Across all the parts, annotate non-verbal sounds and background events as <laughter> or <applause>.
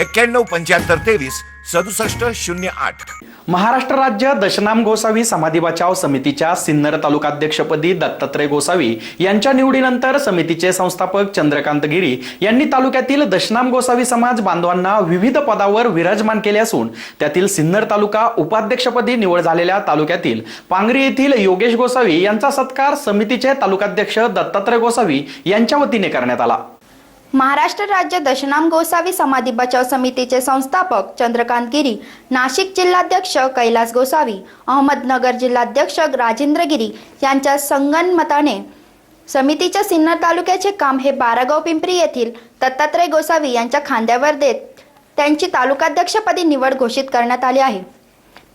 एक्क्याण्णव पंच्याहत्तर तेवीस सदुसष्ट शून्य आठ. महाराष्ट्र राज्य दशनाम गोसावी समाधी बचाव समितीच्या सिन्नर तालुकाध्यक्षपदी दत्तात्रय गोसावी यांच्या निवडीनंतर समितीचे संस्थापक चंद्रकांत गिरी यांनी तालुक्यातील दशनाम गोसावी समाज बांधवांना विविध पदावर विराजमान केले असून त्यातील सिन्नर तालुका उपाध्यक्षपदी निवड झालेल्या तालुक्यातील पांगरी येथील योगेश गोसावी यांचा सत्कार समितीचे तालुकाध्यक्ष दत्तात्रय गोसावी यांच्या वतीने करण्यात आला. महाराष्ट्र राज्य दशनाम गोसावी समाधी बचाव समितीचे संस्थापक चंद्रकांत गिरी नाशिक जिल्हाध्यक्ष कैलास गोसावी अहमदनगर जिल्हाध्यक्ष राजेंद्र गिरी यांच्या संगनमताने समितीच्या सिन्नर तालुक्याचे काम हे बारागाव पिंपरी येथील दत्तात्रय गोसावी यांच्या खांद्यावर देत त्यांची तालुकाध्यक्षपदी निवड घोषित करण्यात आली आहे.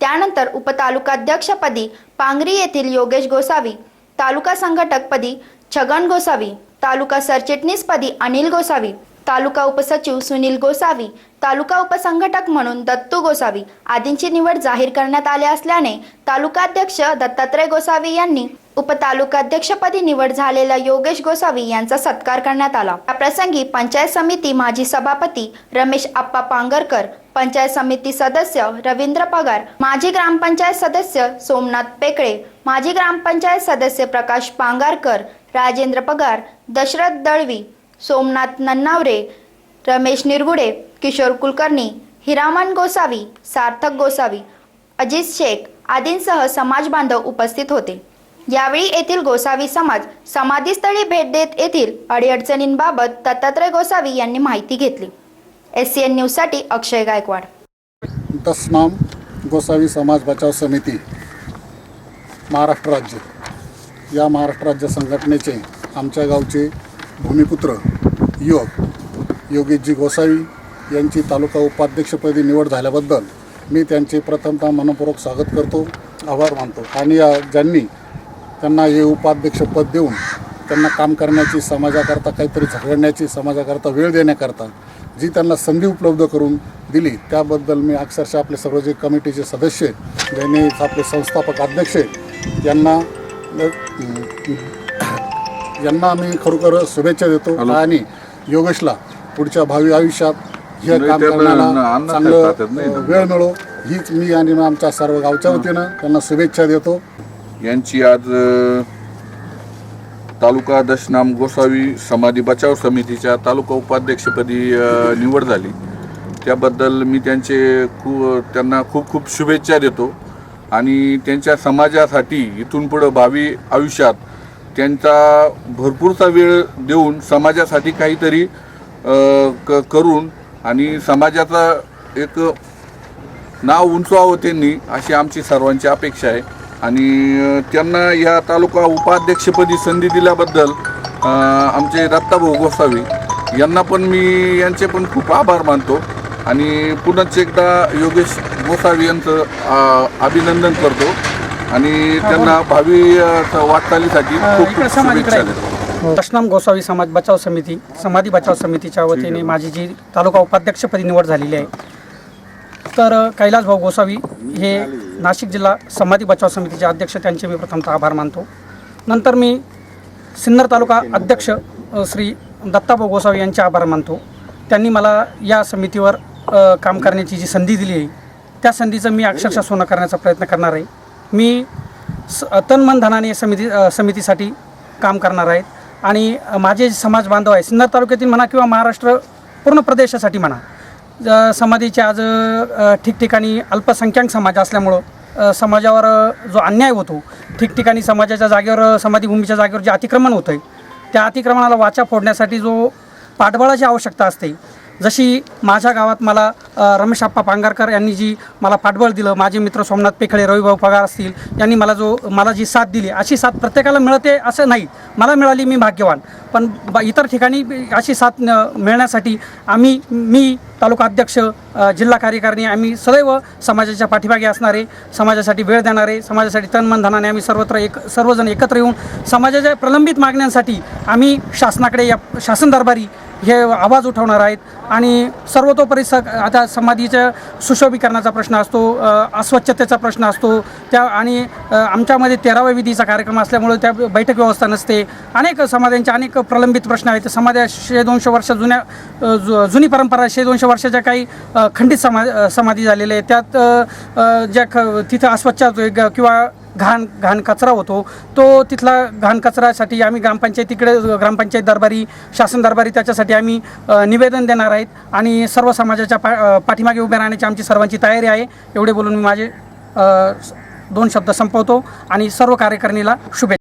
त्यानंतर उपतालुकाध्यक्षपदी पांगरी येथील योगेश गोसावी तालुका संघटकपदी छगन गोसावी तालुका सरचिटणीसपदी अनिल गोसावी तालुका उपसचिव सुनील गोसावी तालुका उपसंघटक म्हणून दत्तू गोसावी आदींची निवड जाहीर करण्यात आली असल्याने तालुकाध्यक्ष दत्तात्रय गोसावी यांनी उपतालुकाध्यक्षपदी निवड झालेल्या योगेश गोसावी यांचा सत्कार करण्यात आला. या प्रसंगी पंचायत समिती माजी सभापती रमेश आप्पा पांगरकर पंचायत समिती सदस्य रवींद्र पगार माजी ग्रामपंचायत सदस्य सोमनाथ पेकळे माजी ग्रामपंचायत सदस्य प्रकाश पांगारकर राजेंद्र पगार दशरथ दळवी सोमनाथ नन्नावरे रमेश निरगुडे किशोर कुलकर्णी हिरामन गोसावी सार्थक गोसावी अजित शेख आदींसह समाज बांधव उपस्थित होते. यावेळी येथील गोसावी समाज समाधीस्थळी भेट देत येथील अडीअडचणींबाबत दत्तात्रय गोसावी यांनी माहिती घेतली. एस सी एन न्यूजसाठी अक्षय गायकवाड. दसनाम गोसावी समाज बचाव समिती महाराष्ट्र राज्य. या महाराष्ट्र राज्य संघटनेचे आमच्या गावचे भूमिपुत्र युवक योगेशजी गोसावी यांची तालुका उपाध्यक्षपदी निवड झाल्याबद्दल मी त्यांचे प्रथमतः मनपूर्वक स्वागत करतो आभार मानतो. आणि या ज्यांनी त्यांना हे उपाध्यक्षपद देऊन त्यांना काम करण्याची समाजाकरता काहीतरी झगडण्याची समाजाकरता वेळ देण्याकरता जी त्यांना संधी उपलब्ध करून दिली त्याबद्दल मी अक्षरशः आपले सर्व जे कमिटीचे सदस्य ज्यांनी आपले संस्थापक अध्यक्ष यांना <coughs> यांना मी खरोखर शुभेच्छा देतो. आणि योगेशला पुढच्या भावी आयुष्यात हे काम करण्याला चांगलं. वेळ मिळो. हीच मी आणि आमच्या सर्व गावच्या वतीनं त्यांना शुभेच्छा देतो. यांची आज तालुका दशनाम गोसावी समाधी बचाव समितीच्या तालुका उपाध्यक्षपदी निवड झाली. त्याबद्दल मी त्यांचे खूप त्यांना खूप खूप शुभेच्छा देतो. आणि त्यांच्या समाजासाठी इथून पुढं भावी आयुष्यात त्यांचा भरपूरचा वेळ देऊन समाजासाठी काहीतरी क करून आणि समाजाचा एक नाव उंचवावं त्यांनी अशी आमची सर्वांची अपेक्षा आहे. आणि त्यांना या तालुका उपाध्यक्षपदी संधी दिल्याबद्दल आमचे दत्ताभाऊ गोसावी यांना पण मी यांचे पण खूप आभार मानतो. आणि पुनश्च एकदा योगेश गोसावी यांचं अभिनंदन करतो. आणि त्यांना भावी वाटचालीसाठी खूप शुभेच्छा देतो. दशनाम गोसावी समाज बचाव समिती समाधी बचाव समितीच्या वतीने माझी जी तालुका उपाध्यक्षपदी निवड झालेली आहे. तर कैलास भाऊ गोसावी हे नाशिक जिल्हा समाधी बचाव समितीचे अध्यक्ष त्यांचे मी प्रथमतः आभार मानतो. नंतर मी सिन्नर तालुका अध्यक्ष श्री दत्ताभाऊ गोसावी यांचे आभार मानतो. त्यांनी मला या समितीवर काम करण्याची जी संधी दिली आहे त्या संधीचं मी अक्षरशः सोनं करण्याचा प्रयत्न करणार आहे. मी स तन मन धनाने समिती समितीसाठी काम करणार आहेत आणि माझे जे समाज बांधव आहे सिन्नर तालुक्यातील म्हणा किंवा महाराष्ट्र पूर्ण प्रदेशासाठी म्हणा ज- समाधीचे आज ठिकठिकाणी अल्पसंख्याक समाज असल्यामुळं समाजावर जो अन्याय होतो ठिकठिकाणी समाजाच्या जागेवर समाधीभूमीच्या जागेवर जे अतिक्रमण होतं आहे त्या अतिक्रमणाला वाचा फोडण्यासाठी जो पाठबळाची आवश्यकता असते जशी माझ्या गावात मला रमेश आप्पा पांगारकर यांनी जी मला पाठबळ दिलं माझे मित्र सोमनाथ पेखळे रविभाऊ पगार असतील यांनी मला जो मला जी साथ दिली अशी साथ प्रत्येकाला मिळते असं नाही. मला मिळाली मी भाग्यवान. पण इतर ठिकाणी अशी साथ न- मिळण्यासाठी आम्ही मी तालुका अध्यक्ष जिल्हा कार्यकारिणी आम्ही सदैव समाजाच्या पाठीमागे असणारे समाजासाठी वेळ देणारे समाजासाठी तन मन धनाने आम्ही सर्वत्र एक सर्वजण एकत्र येऊन समाजाच्या प्रलंबित मागण्यांसाठी आम्ही शासनाकडे या शासन दरबारी हे आवाज उठवणार आहेत. आणि सर्वतोपरी स आता समाधीच्या सुशोभीकरणाचा प्रश्न असतो अस्वच्छतेचा प्रश्न असतो. त्या आणि आमच्यामध्ये तेराव्या विधीचा कार्यक्रम असल्यामुळे त्या बैठक व्यवस्था नसते. अनेक समाध्यांचे अनेक प्रलंबित प्रश्न आहेत. समाध्या शे दोनशे वर्ष जुन्या जु- जुनी परंपरा शे दोनशे वर्षाच्या काही खंडित समा समाधी झालेल्या आहेत. त्यात ज्या ख तिथं अस्वच्छ किंवा घाण घाण कचरा होतो. तो तिथला घाण कचऱ्यासाठी आम्ही ग्रामपंचायतीकडे ग्रामपंचायत दरबारी शासन दरबारी त्याच्यासाठी आम्ही निवेदन देणार आहेत आणि सर्व समाजाच्या पा पाठीमागे उभे राहण्याची आमची सर्वांची तयारी आहे. एवढे बोलून मी माझे दोन शब्द संपवतो आणि सर्व कार्यकारिणीला शुभेच्छा.